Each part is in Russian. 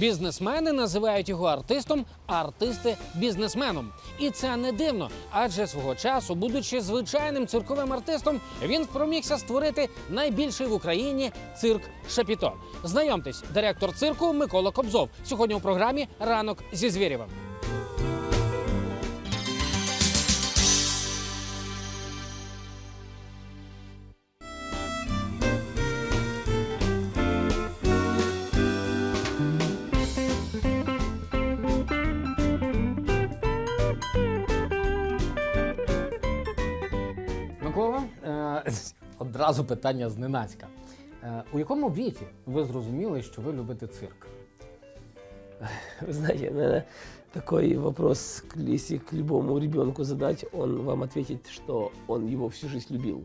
Бізнесмени називають його артистом, а артисти бізнесменом. І це не дивно, адже свого часу, будучи звичайним цирковим артистом, він спромігся створити найбільший в Україні цирк Шапіто. Знайомтесь, директор цирку Микола Кобзов. Сьогодні у програмі Ранок зі Звєрєвим. одразу питання зненацька. Е, у якому віці ви зрозуміли, що ви любите цирк? Вы знаете, наверное, такой вопрос, якщо любому ребенку задать, он вам ответит, что он его всю жизнь любил.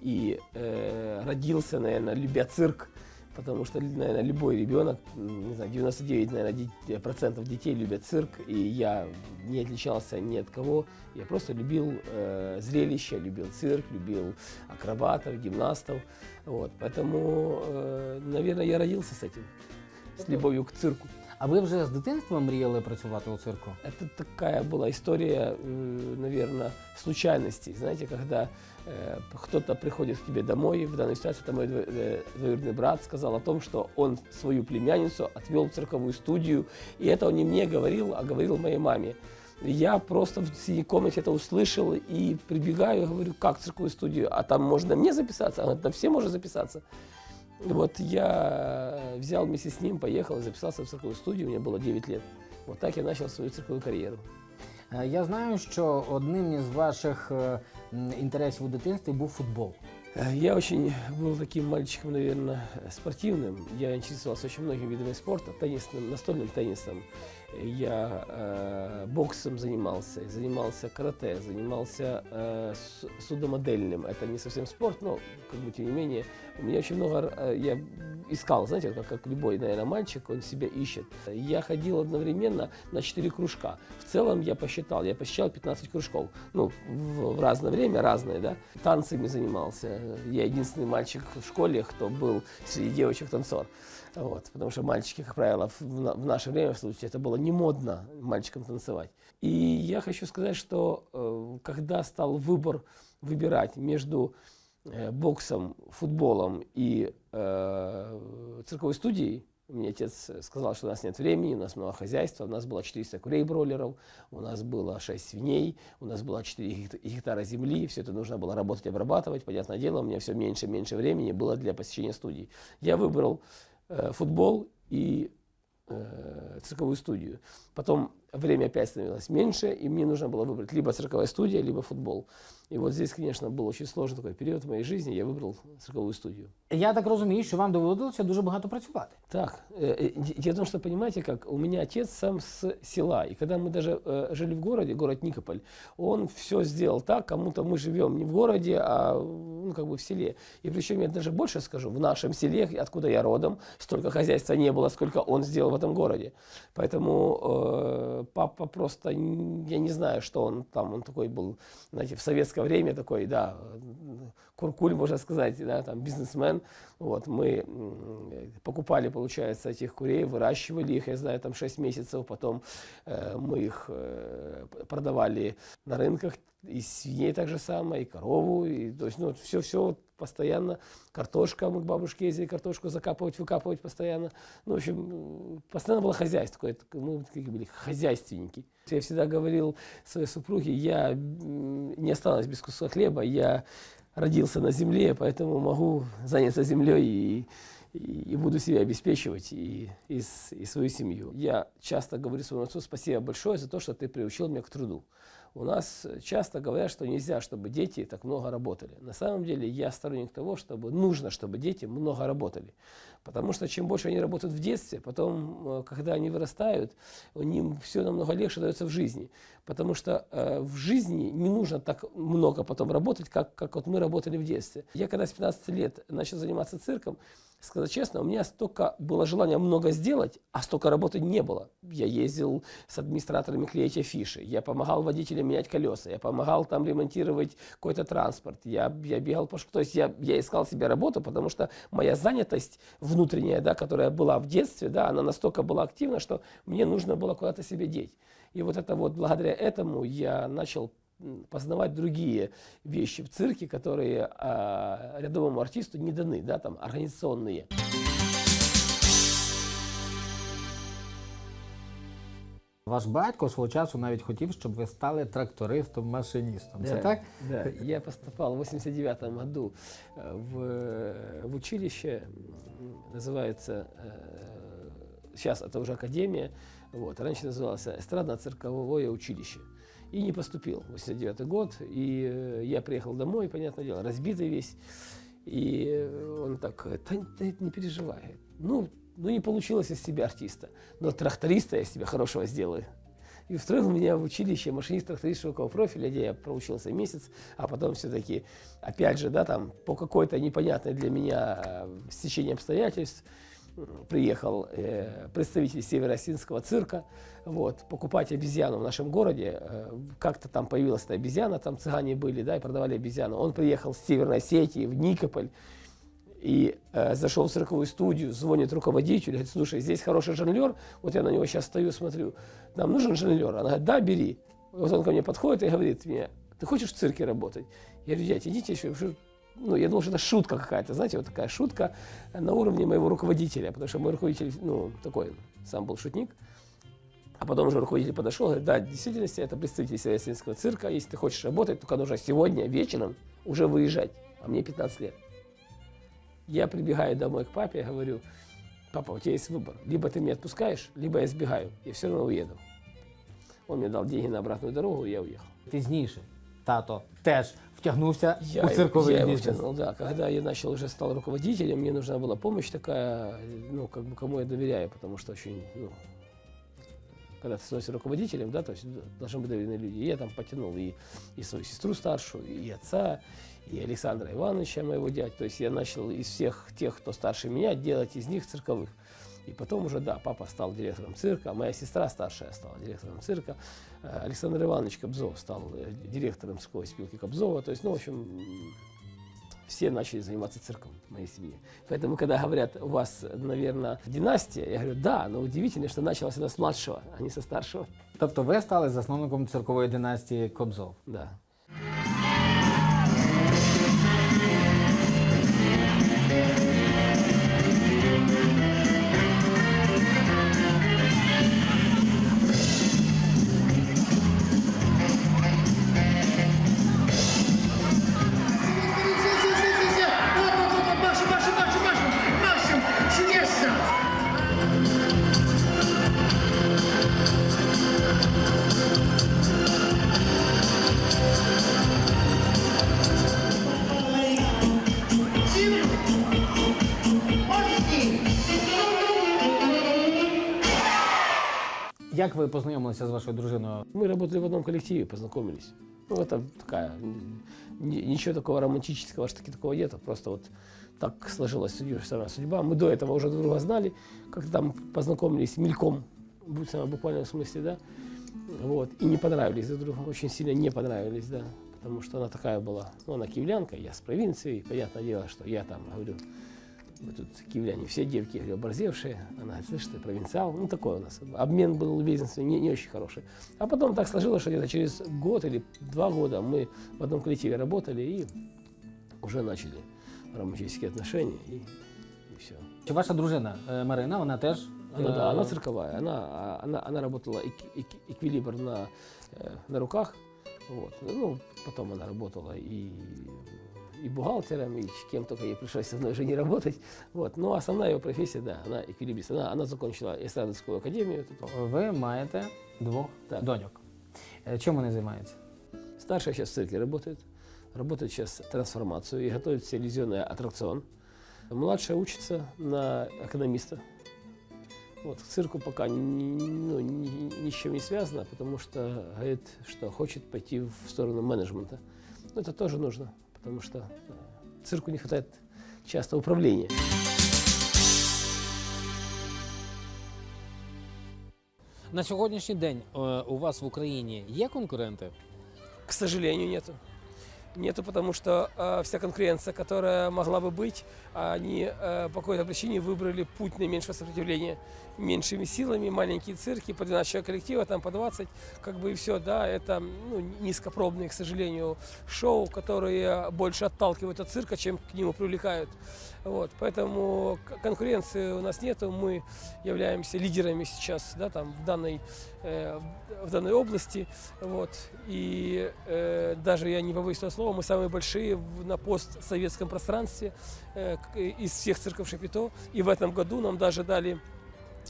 И э, родился, наверное, любя цирк, потому что, наверное, любой ребенок, не знаю, 99, наверное, ди- процентов детей любят цирк, и я не отличался ни от кого. Я просто любил э, зрелище, любил цирк, любил акробатов, гимнастов. Вот, поэтому, э, наверное, я родился с этим, с любовью к цирку. А ви вже з дитинства мріяли працювати у цирку? Это такая была история, наверное, случайностей. Знаете, когда э, кто-то приходит к тебе домой, в данной ситуации это мой э, двоюродный брат сказал о том, что он свою племянницу отвел в цирковую студию, и это не мне говорил, а говорил моей маме. Я просто в синей комнате это услышал и прибегаю, говорю, как в цирковую студию, а там можно мне записаться? Она да все можно записаться. И Вот я взял вместе с ним, поехал и записался в цирковую студию, мне было 9 лет. Вот так я начал свою цирковую карьеру. Е, Я знаю, що одним із ваших е, м, інтересів у дитинстві був футбол. Э, Я очень был таким мальчиком, наверное, спортивным. Я интересовался очень многими видами спорта, теннисным, настольным теннисом. Я э, боксом занимался, занимался карате, занимался э, судомодельным. Это не совсем спорт, но, как бы, тем не менее, у меня очень много... э, я искал, знаете, как, как любой, наверное, мальчик, он себя ищет. Я ходил одновременно на 4 кружка. В целом я посчитал, я посчитал 15 кружков. Ну, в, в разное время, разные, да. Танцами занимался. Я единственный мальчик в школе, кто был среди девочек танцор. Вот, потому что мальчики, как правило, в, в наше время, в случае, это было не модно мальчикам танцевать. И я хочу сказать, что э, когда стал выбор выбирать между э, боксом, футболом и э, цирковой студией, мне отец сказал, что у нас нет времени, у нас много хозяйства, у нас было 400 курей-бройлеров, у нас было 6 свиней, у нас было 4 гект- гектара земли, все это нужно было работать, обрабатывать. Понятное дело, у меня все меньше и меньше времени было для посещения студий. Я выбрал футбол и э, цирковую студию. Потом время опять становилось меньше, и мне нужно было выбрать либо цирковая студия, либо футбол. И вот здесь, конечно, был очень сложный такой период в моей жизни, я выбрал цирковую студию. Я так розумію, що вам доводилося дуже багато працювати. Так, э, э, де- дело в том, что, понимаете, как у меня отец сам с села, и когда мы даже э, жили в городе, город Никополь, он все сделал так, кому-то мы живем не в городе, а ну, как бы в селе. И причем я даже больше скажу, в нашем селе, откуда я родом, столько хозяйства не было, сколько он сделал в этом городе. Поэтому папа просто, я не знаю, что он там, он такой был, знаете, в советское время такой, да, куркуль, можно сказать, да, там, бизнесмен. Вот, мы покупали, получается, этих курей, выращивали их, я знаю, там 6 месяцев, потом э, мы их э, продавали на рынках, и свиней так же самое, и корову, и, то есть, ну, все-все постоянно, картошка, мы к бабушке ездили картошку закапывать, выкапывать постоянно, ну, в общем, постоянно было хозяйство, такое, так- мы такие были хозяйственники. Я всегда говорил своей супруге, я не останусь без куска хлеба, я родился на земле, поэтому могу заняться землей и, и, буду себя обеспечивать и, и, и свою семью. Я часто говорю своему отцу спасибо большое за то, что ты приучил меня к труду. У нас часто говорят, что нельзя, чтобы дети так много работали. На самом деле я сторонник того, чтобы нужно, чтобы дети много работали. Потому что чем больше они работают в детстве, потом, э, когда они вырастают, им все намного легче дается в жизни. Потому что э, в жизни не нужно так много потом работать, как, как вот мы работали в детстве. Я когда с 15 лет начал заниматься цирком, сказать честно, у меня столько было желания много сделать, а столько работы не было. Я ездил с администраторами клеить афиши, я помогал водителям менять колеса, я помогал там ремонтировать какой-то транспорт, я, я бегал по То есть я, я искал себе работу, потому что моя занятость внутренняя, да, которая была в детстве, да, она настолько была активна, что мне нужно было куда-то себе деть. И вот это вот благодаря этому я начал познавать другие вещи в цирке, которые а, рядовому артисту не даны, да, там, организационные. Ваш батько свого часу навіть хотів, щоб ви стали трактористом-машиністом. Це так? Да, я поступал в 89 году э, в, в училище, м, называется, э, сейчас это уже академия, вот, раньше называлось эстрадно-цирковое училище. И не поступил, 89 год, и э, я приехал домой, понятное дело, разбитый весь, и э, он так, говорит, да, да не переживай, ну, ну не получилось из себя артиста, но тракториста я из себя хорошего сделаю. И устроил меня в училище машинист-тракторист широкого профиля, где я проучился месяц, а потом все-таки, опять же, да, там, по какой-то непонятной для меня э, стечению обстоятельств, приехал э, представитель Северо-Осинского цирка, вот, покупать обезьяну в нашем городе. Э, как-то там появилась эта обезьяна, там цыгане были, да, и продавали обезьяну. Он приехал с Северной Осетии в Никополь, и э, зашел в цирковую студию, звонит руководитель, говорит, слушай, здесь хороший жонглер, вот я на него сейчас стою, смотрю, нам нужен жонглер? Она говорит, да, бери. Вот он ко мне подходит и говорит мне, ты хочешь в цирке работать? Я говорю, дядя, идите еще, ну, я думал, что это шутка какая-то, знаете, вот такая шутка на уровне моего руководителя, потому что мой руководитель, ну, такой, сам был шутник. А потом уже руководитель подошел, говорит, да, в действительности это представитель Северо-Осетинского цирка, если ты хочешь работать, только нужно сегодня вечером уже выезжать, а мне 15 лет. Я прибегаю домой к папе и говорю, папа, у тебя есть выбор. Либо ты меня отпускаешь, либо я сбегаю. Я все равно уеду. Он мне дал деньги на обратную дорогу, и я уехал. Пізніше тато теж втягнувся Я, у цирковий я его бізнес. втянул, да. Когда я начал, уже стал руководителем, мне нужна была помощь такая, ну, как бы кому я доверяю, потому что очень, ну, когда ты становишься руководителем, да, то есть должны быть доверенные люди. И я там потянул и, и свою сестру старшую, и отца, и Александра Ивановича, моего дядю. То есть я начал из всех тех, кто старше меня, делать из них цирковых. И потом уже, да, папа стал директором цирка, а моя сестра старшая стала директором цирка, э, Александр Иванович Кобзов стал э, директором цирковой спилки Кобзова. То есть, ну, в общем, м, все начали заниматься цирком в моей семье. Поэтому, когда говорят, у вас, наверное, династия, я говорю, да, но удивительно, что началось это с младшего, а не со старшего. Тобто ви стали засновником циркової династії Кобзов. Да. Ви познайомилися з вашою дружиною? Мы работали в одном коллективе, познакомились. Ну, это такая, ничего такого романтического, что таки такого нет, просто вот так сложилась судьба, судьба. Мы до этого уже друг друга знали, как-то там познакомились мельком, в буквальном смысле, да, вот, и не понравились друг другу, очень сильно не понравились, да, потому что она такая была, ну, она киевлянка, я с провинции, понятное дело, что я там, говорю, мы тут киевляне, все девки, говорю, оборзевшие. Она говорит, слышь, ты провинциал. Ну, такой у нас. Обмен был любезностью не, не очень хороший. А потом так сложилось, что где-то через год или два года мы в одном коллективе работали и уже начали романтические отношения и, и все. Ваша дружина Марина, вона теж? Она, да, она цирковая. Она, она, она работала эк- эк- эквилибр на, на руках. Вот. Ну, потом она работала и, и бухгалтером, и кем только ей пришлось со мной уже не работать. Вот. Но основная ее профессия, да, она эквилибрист. Она, она закончила эстрадовскую академию. Ви маєте двох Так. доньок. Е, Чим вони займаються? Старшая сейчас в цирке работает. Работает сейчас трансформацию и готовит телевизионный аттракцион. Младшая учится на экономиста. Вот, к цирку пока ни, ну, ни, ни с чем не связано, потому что говорит, что хочет пойти в сторону менеджмента. Но это тоже нужно, потому что э, цирку не хватает часто управления. На сьогоднішній день е, у вас в Україні є конкуренти? сожалению, нету. Нету, потому что э, вся конкуренция, которая могла бы быть, они э, по какой-то причине выбрали путь наименьшего сопротивления. Меньшими силами, маленькие цирки, по 12 человек коллектива, там по 20, как бы и все, да, это ну, низкопробные, к сожалению, шоу, которые больше отталкивают от цирка, чем к нему привлекают. Вот, поэтому конкуренции у нас нету, мы являемся лидерами сейчас, да, там, в данной, э, в данной области, вот, и э, даже я не побоюсь этого слова, мы самые большие в- на постсоветском пространстве э, к- из всех цирков Шапито, и в этом году нам даже дали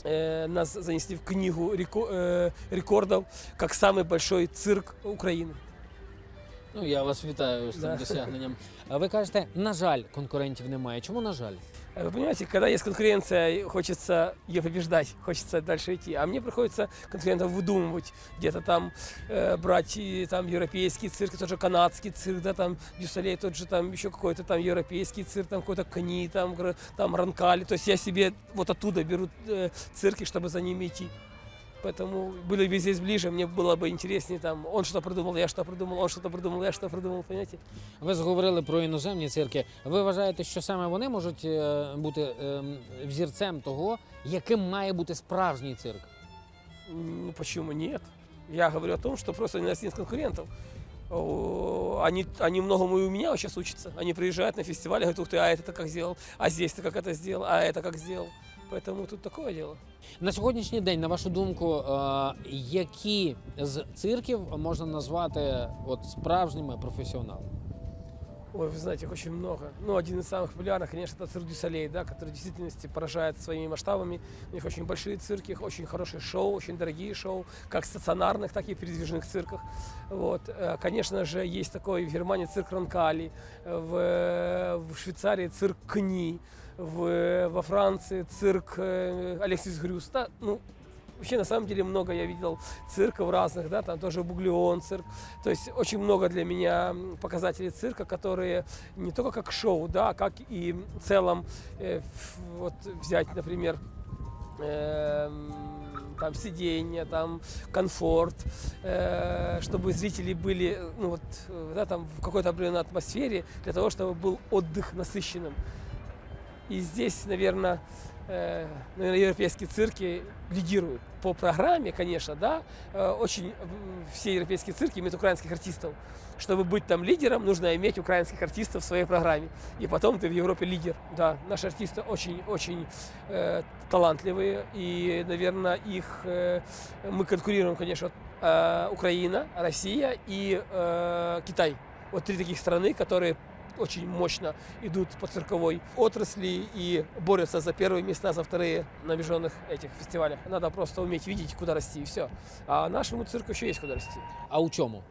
э, нас занесли в книгу реко- э, рекордов как самый большой цирк України. Ну я вас вітаю з цим Да. досягненням. А ви кажете, на жаль, конкурентів немає. Чому на жаль? Э, Вы понимаете, когда есть конкуренция, хочется ее побеждать, хочется дальше идти. А мне приходится конкурентов выдумывать, где-то там э, брать и, там европейский цирк, тот же канадский цирк, да, там Дюсалей, тот же там еще какой-то там европейский цирк, там какой-то Кни, там, там Ранкали. То есть я себе вот оттуда беру э, цирки, чтобы за ними идти. Поэтому были бы здесь ближе, мне было бы интереснее, там, он что придумал, я что придумал, он что-то придумал, я что придумал, понимаете? Ви зговорили про іноземні цирки. Ви вважаєте, що саме вони можуть е, бути ем, взірцем того, яким має бути справжній цирк? Ну почему нет? Я говорю о том, что просто у нас нет конкурентов. О, Они, они многому и у меня сейчас учатся. Они приезжают на фестиваль и говорят, ух ты, а это как сделал, а здесь ты как это сделал, а это как сделал. Поэтому тут такое дело. На сьогоднішній день, на вашу думку, е, які з цирків можна назвати от справжніми професіоналами? Ой, вы знаете, их очень много. Ну, один из самых популярных, конечно, это цирк Дюсалей, да, который в действительности поражает своими масштабами. У них очень большие цирки, их очень хорошие шоу, очень дорогие шоу, как стационарных, так и передвижных цирках. Вот. Э, Конечно же, есть такой в Германии цирк Ранкали, в, в Швейцарии цирк Кни, в, во Франции цирк э, Алексис Грюс. Да, ну, Вообще, на самом деле, много я видел цирков разных, да, там тоже Буглеон цирк. То есть очень много для меня показателей цирка, которые не только как шоу, да, а как и в целом, э, вот взять, например, эм, там сиденье, там комфорт, э, чтобы зрители были, ну вот, э, да, там в какой-то определенной атмосфере, для того, чтобы был отдых насыщенным. И здесь, наверное, э, наверное, европейские цирки лидируют. По программе, конечно, да, э, очень м, все европейские цирки имеют украинских артистов. Чтобы быть там лидером, нужно иметь украинских артистов в своей программе. И потом ты в Европе лидер. Да, наши артисты очень-очень э, талантливые. И, наверное, их э, мы конкурируем, конечно, э, Украина, Россия и э, Китай. Вот три таких страны, которые очень мощно идут по цирковой отрасли и борются за первые места, за вторые на международных этих фестивалях. Надо просто уметь видеть, куда расти, и все. А нашему цирку еще есть куда расти. А у чому?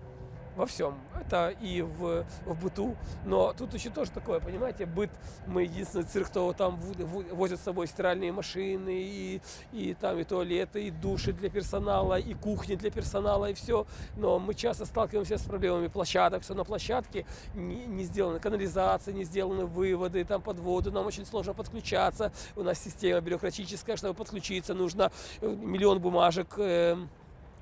Во всем. Это и в, в быту. Но тут еще тоже такое, понимаете, быт. Мы единственный цирк, кто там в- в- возит с собой стиральные машины, и, и там и туалеты, и души для персонала, и кухни для персонала, и все. Но мы часто сталкиваемся с проблемами площадок, что на площадке не, не сделаны канализация, не сделаны выводы там под воду, нам очень сложно подключаться. У нас система бюрократическая, чтобы подключиться, нужно э, миллион бумажек, эм,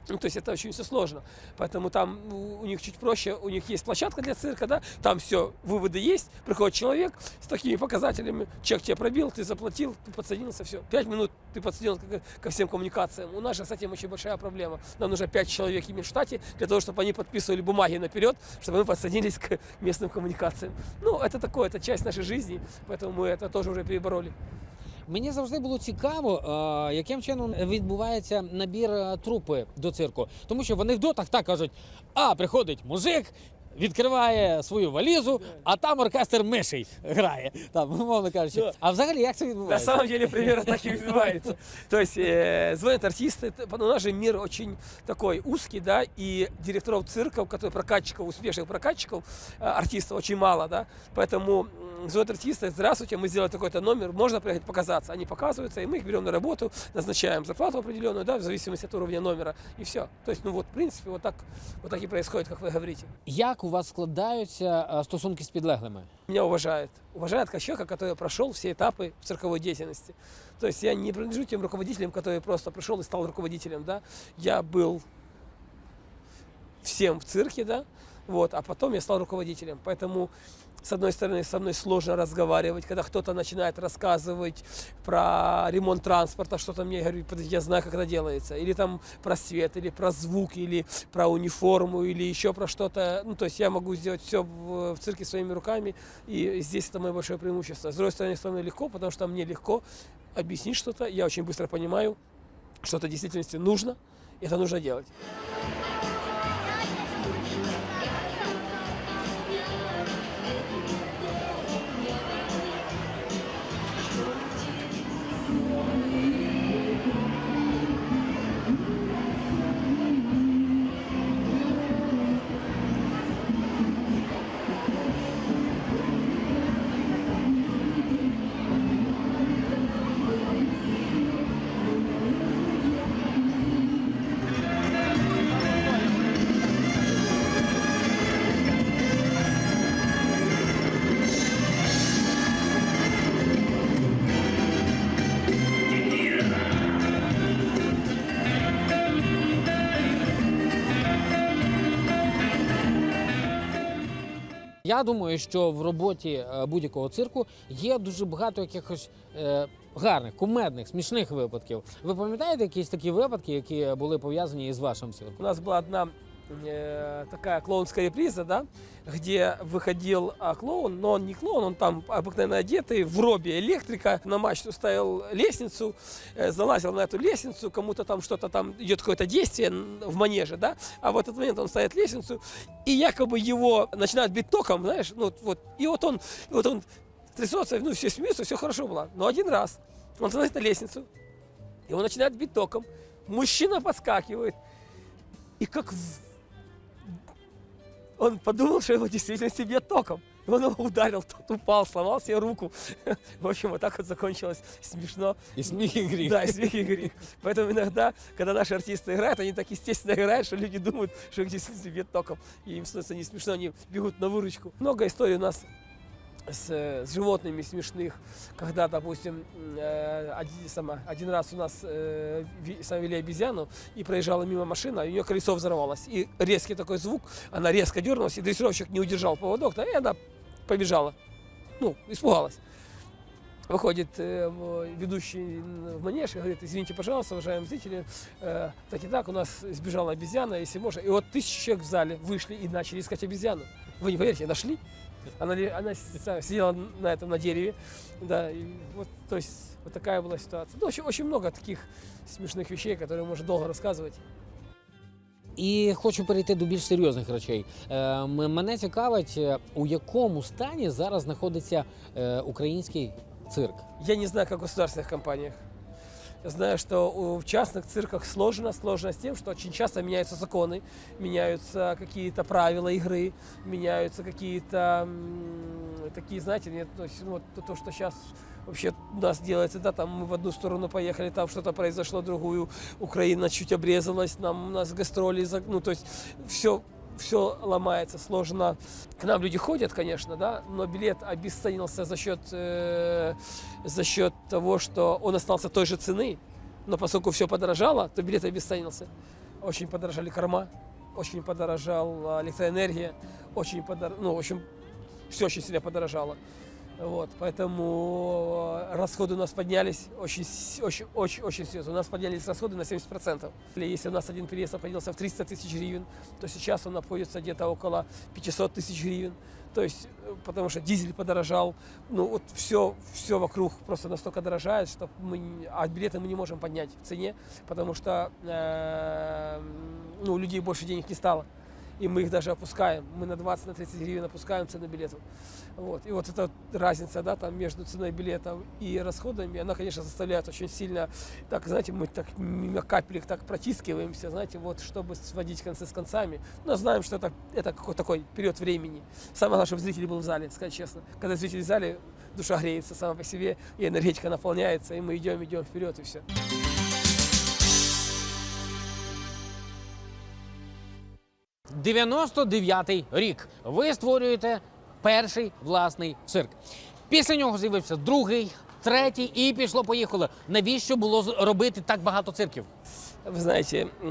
ну, то есть это очень все сложно. Поэтому там ну, у них чуть проще, у них есть площадка для цирка, да, там все, выводы есть, приходит человек с такими показателями, чек тебе пробил, ты заплатил, ты подсоединился, все. Пять минут ты подсоединен ко, ко всем коммуникациям. У нас же с этим очень большая проблема. Нам нужно пять человек иметь в штате для того, чтобы они подписывали бумаги наперед, чтобы мы подсоединились к местным коммуникациям. Ну, это такое, это часть нашей жизни, поэтому мы это тоже уже перебороли. Мені завжди було цікаво, е, яким чином відбувається набір е, трупи до цирку. Тому що в анекдотах так кажуть: а приходить мужик. Відкриває свою валізу, а там оркестр мишей грає. Там, умовно кажучи. Да. А взагалі як це На відбувається? самом деле примерно так и называется. То есть э, звонят артисты, т- у нас же мир очень такой узкий, да, и директоров цирков, которые прокатчиков, успешных прокатчиков, э, артистов очень мало, да, поэтому м, звонят артисты, здравствуйте, мы сделали такой-то номер, можно приехать показаться. Они показываются, и мы их берем на работу, назначаем зарплату определенную, да, в зависимости от уровня номера, и все. То есть, ну вот, в принципе, вот так, вот так и происходит, как вы говорите. Як у вас складаються е, стосунки з підлеглими? меня уважают. Уважают как человека, который прошел все этапы цирковой деятельности. То есть я не принадлежу тем руководителям, который просто пришел и стал руководителем, да. Я был всем в цирке, да. Вот, а потом я стал руководителем. Поэтому, с одной стороны, со мной сложно разговаривать, когда кто-то начинает рассказывать про ремонт транспорта, что-то мне говорит, я знаю, как это делается. Или там про свет, или про звук, или про униформу, или еще про что-то. Ну, то есть я могу сделать все в, в цирке своими руками, и здесь это мое большое преимущество. С другой стороны, со мной легко, потому что мне легко объяснить что-то, я очень быстро понимаю, что это в действительности нужно, и это нужно делать. Я думаю, що в роботі е, будь-якого цирку є дуже багато якихось е, гарних, кумедних, смішних випадків. Ви пам'ятаєте якісь такі випадки, які були пов'язані із вашим цирком? У нас була одна такая клоунская реприза, да, где выходил а, клоун, но он не клоун, он там обыкновенно одетый, в робе электрика, на мачту ставил лестницу, э, залазил на эту лестницу, кому-то там что-то там идет какое-то действие в манеже, да, а в этот момент он ставит лестницу, и якобы его начинают бить током, знаешь, ну вот, и вот он, и вот он трясется, ну все смеются, все хорошо было, но один раз он залазит на лестницу, его начинает бить током, мужчина подскакивает, и как он подумал, что его действительно себе током. И он его ударил, тот упал, сломал себе руку. В общем, вот так вот закончилось смешно. І сміх і гріх. Да, и смех и грех. Поэтому иногда, когда наши артисты играют, они так естественно играют, что люди думают, что их действительно себе током. И им становится не смешно, они бегут на выручку. Много историй у нас с, э, с животными смешных, когда, допустим, э, один, сама, один раз у нас э, сами вели обезьяну, и проезжала мимо машина, и у нее колесо взорвалось. И резкий такой звук, она резко дернулась, и дрессировщик не удержал поводок, да, и она побежала. Ну, испугалась. Выходит э, ведущий в манеж и говорит, извините, пожалуйста, уважаемые зрители, так и так, у нас сбежала обезьяна, если можно. И вот тысячи человек в зале вышли и начали искать обезьяну. Вы не поверите, нашли. Она, ли- она с- сидела на этом, на дереве. Да, и вот, то есть, вот такая была ситуация. Ну, очень, очень много таких смешных вещей, которые можно долго рассказывать. І хочу перейти до більш серйозних речей. Е, м- мене цікавить, е, у якому стані зараз знаходиться е, український цирк. Я не знаю, как в государственных компаниях. Знаю, что в частных цирках сложно. Сложно с тем, что очень часто меняются законы, меняются какие-то правила игры, меняются какие-то такие, знаете, нет, ну, вот то, то, что сейчас вообще у нас делается, да, там мы в одну сторону поехали, там что-то произошло, другую, Украина чуть обрезалась, нам, у нас гастроли, ну, то есть все, все ломается, сложно. К нам люди ходят, конечно, да, но билет обесценился за счет, э, за счет того, что он остался той же цены, но поскольку все подорожало, то билет обесценился. Очень подорожали корма, очень подорожала электроэнергия, очень подор... ну, в общем, все очень сильно подорожало. Вот, поэтому э, расходы у нас поднялись очень, очень, очень, очень серьезно. У нас поднялись расходы на 70%. Или Если у нас один переезд обходился в 300 тысяч гривен, то сейчас он обходится где-то около 500 тысяч гривен. То есть, э, потому что дизель подорожал, ну вот все, все вокруг просто настолько дорожает, что мы, а билеты мы не можем поднять в цене, потому что э, ну, у людей больше денег не стало. И мы их даже опускаем. Мы на 20, на 30 гривен опускаем цену билетов. Вот. И вот эта разница да, там, между ценой билета и расходами, она, конечно, заставляет очень сильно, так, знаете, мы так мимо капелек так протискиваемся, знаете, вот, чтобы сводить концы с концами. Но знаем, что это, это какой-то такой период времени. Самое главное, чтобы зритель был в зале, сказать честно. Когда зритель в зале, душа греется сама по себе, и энергетика наполняется, и мы идем, идем вперед, и все. – 99-й рік. Ви створюєте перший власний цирк. Після нього з'явився другий, третій і пішло-поїхало. Навіщо було з- робити так багато цирків? Вы знаете, м,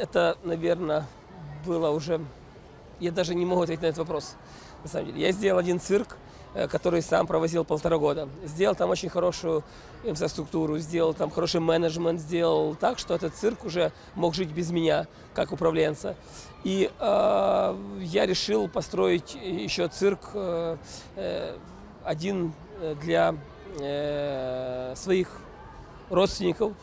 это, наверное, было уже я даже не могу ответить на этот вопрос. На самом деле, я сделал один цирк, э, который сам провозил полтора года. Сделал там очень хорошую инфраструктуру, сделал там хороший менеджмент, сделал так, что этот цирк уже мог жить без меня, как управленца. И э, я решил построить еще цирк э, э, один э, для э, своих родственников,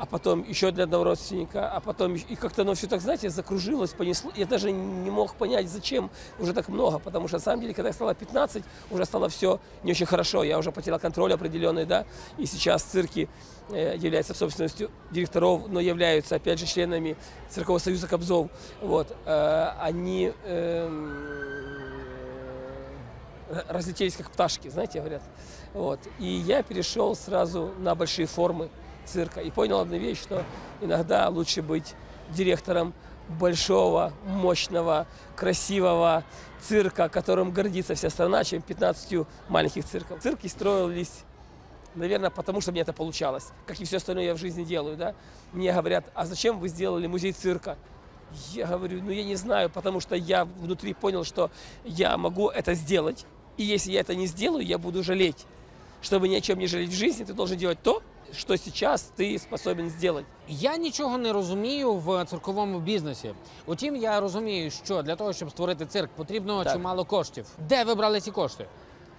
а потом еще для одного родственника, а потом и как-то оно все так, знаете, закружилось, понесло. Я даже не мог понять, зачем уже так много, потому что на самом деле, когда я стало 15, уже стало все не очень хорошо, я уже потерял контроль определенный, да, и сейчас цирки э, являются собственностью директоров, но являются, опять же, членами Циркового союза Кобзов. Вот, э, они эм, разлетелись как пташки, знаете, говорят. Вот. И я перешел сразу на большие формы цирка и понял одну вещь, что иногда лучше быть директором большого, мощного, красивого цирка, которым гордится вся страна, чем 15 маленьких цирков. Цирки строились, наверное, потому что мне это получалось. Как и все остальное я в жизни делаю, да. Мне говорят, а зачем вы сделали музей цирка? Я говорю, ну я не знаю, потому что я внутри понял, что я могу это сделать. И если я это не сделаю, я буду жалеть. Чтобы ни о чем не жалеть в жизни, ты должен делать то, що зараз ти способен зробити. Я нічого не розумію в цирковому бізнесі. Утім, я розумію, що для того, щоб створити цирк, потрібно Так. чимало коштів. Де ви брали ці кошти?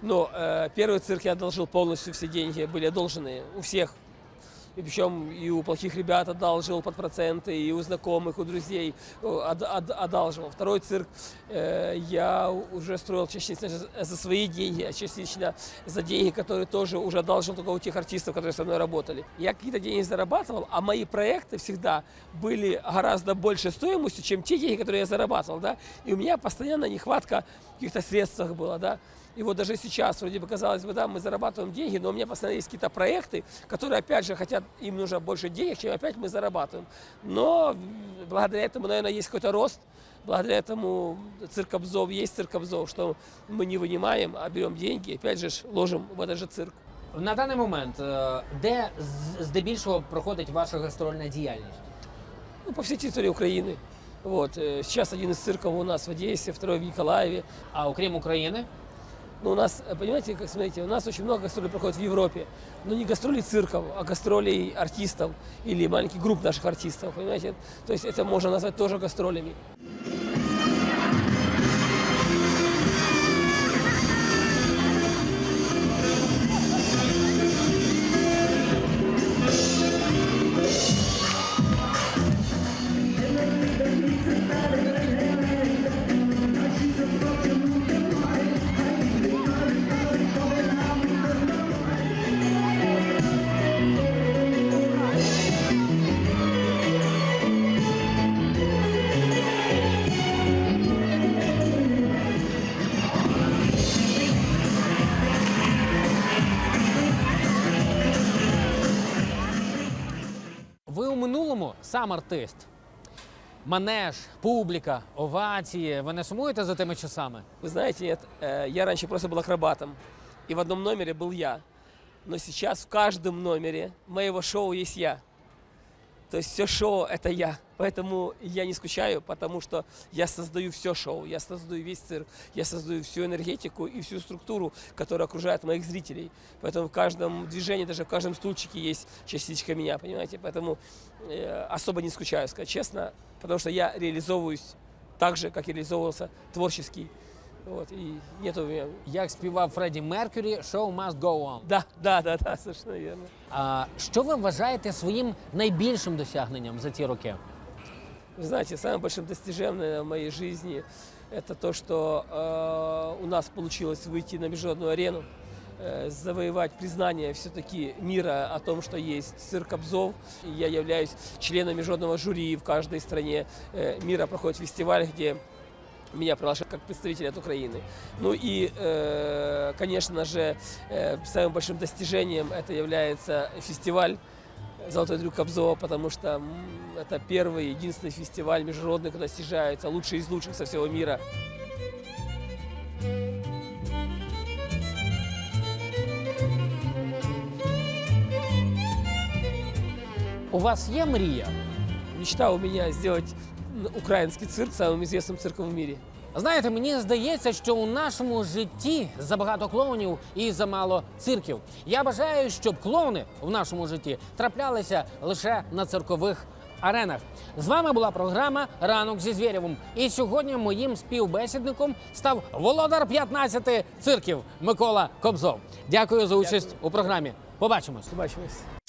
Ну, э, первый цирк я одолжил полностью, все деньги были одолжены у всех. И причем и у плохих ребят одалживал под проценты, и у знакомых, у друзей э, од- од- одалживал. Второй цирк э, я уже строил частично за свои деньги, а частично за деньги, которые тоже уже одалживал только у тех артистов, которые со мной работали. Я какие-то деньги зарабатывал, а мои проекты всегда были гораздо больше стоимостью, чем те деньги, которые я зарабатывал. Да? И у меня постоянно нехватка каких-то средствах была. Да? И вот даже сейчас, вроде бы, казалось бы, да, мы зарабатываем деньги, но у меня постоянно есть какие-то проекты, которые, опять же, хотят, им нужно больше денег, чем опять мы зарабатываем. Но м, благодаря этому, наверное, есть какой-то рост, благодаря этому цирк Обзов, есть цирк Обзов, что мы не вынимаем, а берем деньги, опять же, ж ложим в этот же цирк. На даний момент, е, де з- здебільшого проходить ваша гастрольна діяльність? Ну, по всей территории Украины. Вот. э, Сейчас один из цирков у нас в Одессе, второй в Николаеве. А окрім України, Но у нас, э, понимаете, как смотрите, у нас очень много гастролей проходит в Европе. Но не гастролей цирков, а гастролей артистов или маленьких групп наших артистов, понимаете? То есть это можно назвать тоже гастролями. сам артист. Манеж, публіка, овації. Ви не сумуєте за тими часами? Вы знаете, нет, э, я раньше просто был акробатом, и в одном номере был я. Но сейчас в каждом номере моего шоу есть я. То есть все шоу это я. Поэтому я не скучаю, потому что я создаю все шоу, я создаю весь цирк, я создаю всю энергетику и всю структуру, которая окружает моих зрителей. Поэтому в каждом движении, даже в каждом стульчике есть частичка меня, понимаете? Поэтому э, особо не скучаю, сказать честно, потому что я реализовываюсь так же, как и реализовывался творческий. Вот, и нету у меня... Як співав Фредді Меркюрі, show must go on. Да, да, да, да, совершенно верно. А що ви вважаєте своїм найбільшим досягненням за ці роки? Вы знаете, самым большим достижением наверное, в моей жизни это то, что э, у нас получилось выйти на международную арену, э, завоевать признание все-таки мира о том, что есть цирк Обзов. И я являюсь членом международного жюри в каждой стране э, мира проходит фестиваль, где меня приглашают как представителя от Украины. Ну и, э, конечно же, э, самым большим достижением это является фестиваль «Золотой друг Кобзова», потому что это первый, единственный фестиваль международный, куда съезжаются лучшие из лучших со всего мира. У вас є мрія? Мечта у меня сделать украинский цирк самым известным цирком в мире. Знаєте, мені здається, що у нашому житті забагато клоунів і замало цирків. Я бажаю, щоб клоуни в нашому житті траплялися лише на циркових аренах. З вами була програма Ранок зі Звєрєвим. І сьогодні моїм співбесідником став володар 15 цирків Микола Кобзов. Дякую за участь у програмі. Побачимось. Побачимось.